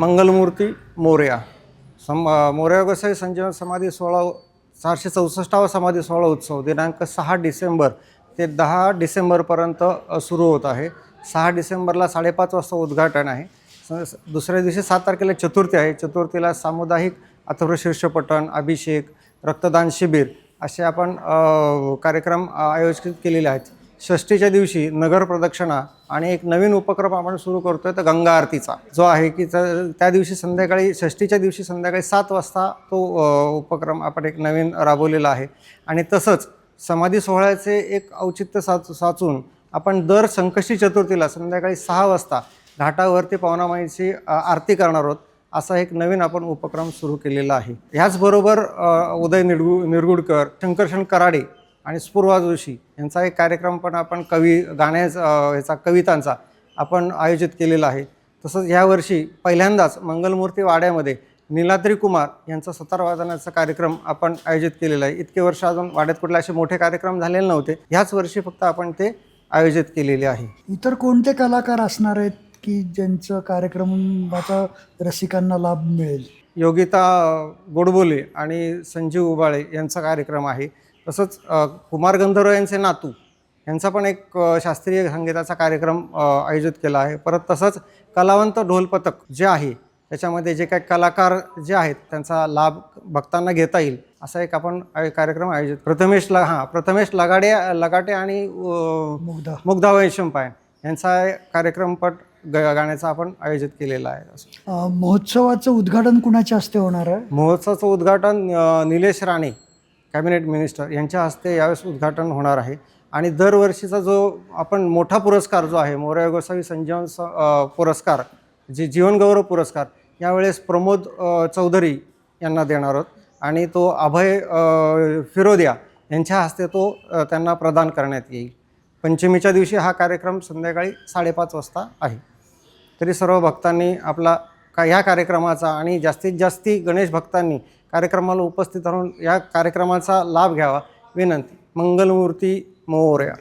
मंगलमूर्ती मोरया. सम मोर्या गोसाई संजीवन समाधी सोहळा चारशे चौसष्टावा समाधी सोहळा उत्सव. दिनांक सहा डिसेंबर ते दहा डिसेंबरपर्यंत सुरू होत आहे. सहा डिसेंबरला साडेपाच वाजता उद्घाटन आहे. दुसऱ्या दिवशी सात तारखेला चतुर्थी आहे. चतुर्थीला सामुदायिक अथर्वशीर्ष अभिषेक रक्तदान शिबिर असे आपण कार्यक्रम आयोजित केलेले आहेत. षष्टीच्या दिवशी नगर प्रदक्षिणा आणि एक नवीन उपक्रम आपण सुरू करतोय तर गंगा आरतीचा. जो आहे की त्या दिवशी संध्याकाळी षष्टीच्या दिवशी संध्याकाळी सात वाजता तो उपक्रम आपण एक नवीन राबवलेला आहे. आणि तसंच समाधी सोहळ्याचे एक औचित्य साच साचून आपण दर संकष्टी चतुर्थीला संध्याकाळी सहा वाजता घाटावरती पवनामाईची आरती करणार आहोत असा एक नवीन आपण उपक्रम सुरू केलेला आहे. ह्याचबरोबर उदय निडगु निरगुडकर शंकरशन कराडे आणि स्फुर्वा जोशी यांचा एक कार्यक्रम पण आपण कवी गाण्याचा ह्याचा कवितांचा आपण आयोजित केलेला आहे. तसंच ह्यावर्षी पहिल्यांदाच मंगलमूर्ती वाड्यामध्ये नीलाद्री कुमार यांचा सतार वादनाचा कार्यक्रम आपण आयोजित केलेला आहे. इतके वर्ष अजून वाड्यात कुठले असे मोठे कार्यक्रम झालेले नव्हते. ह्याच वर्षी फक्त आपण ते आयोजित केलेले आहे. इतर कोणते कलाकार असणार आहेत की ज्यांचं कार्यक्रमाचा रसिकांना लाभ मिळेल? योगिता गोडबोले आणि संजीव उबाळे यांचा कार्यक्रम आहे. तसंच कुमार गंधर्व यांचे नातू यांचा पण एक शास्त्रीय संगीताचा कार्यक्रम आयोजित केला आहे. परत तसंच कलावंत ढोल पथक जे आहे त्याच्यामध्ये जे काही कलाकार जे आहेत त्यांचा लाभ भक्तांना घेता येईल असा एक आपण कार्यक्रम आयोजित प्रथमेश ल हां प्रथमेश लगाडे लगाटे आणि मुग्धा. मुग्धा वैशंपाय यांचा कार्यक्रम पण ग- गाण्याचा आपण आयोजित केलेला आहे. महोत्सवाचं उद्घाटन कुणाच्या हस्ते होणार आहे? महोत्सवाचं उद्घाटन निलेश राणे कॅबिनेट मिनिस्टर यांच्या हस्ते यावेळेस उद्घाटन होणार आहे. आणि दरवर्षीचा जो आपण मोठा पुरस्कार जो आहे मोरया गोसावी संजीवन स पुरस्कार जे जीवनगौरव पुरस्कार यावेळेस प्रमोद चौधरी यांना देणार आहोत. आणि तो अभय फिरोदिया यांच्या हस्ते तो त्यांना प्रदान करण्यात येईल. पंचमीच्या दिवशी हा कार्यक्रम संध्याकाळी साडेपाच वाजता आहे. तरी सर्व भक्तांनी आपला का ह्या कार्यक्रमाचा आणि जास्तीत जास्ती गणेश भक्तांनी कार्यक्रमाला उपस्थित राहून या कार्यक्रमाचा लाभ घ्यावा. विनंती. मंगलमूर्ती मोर्या.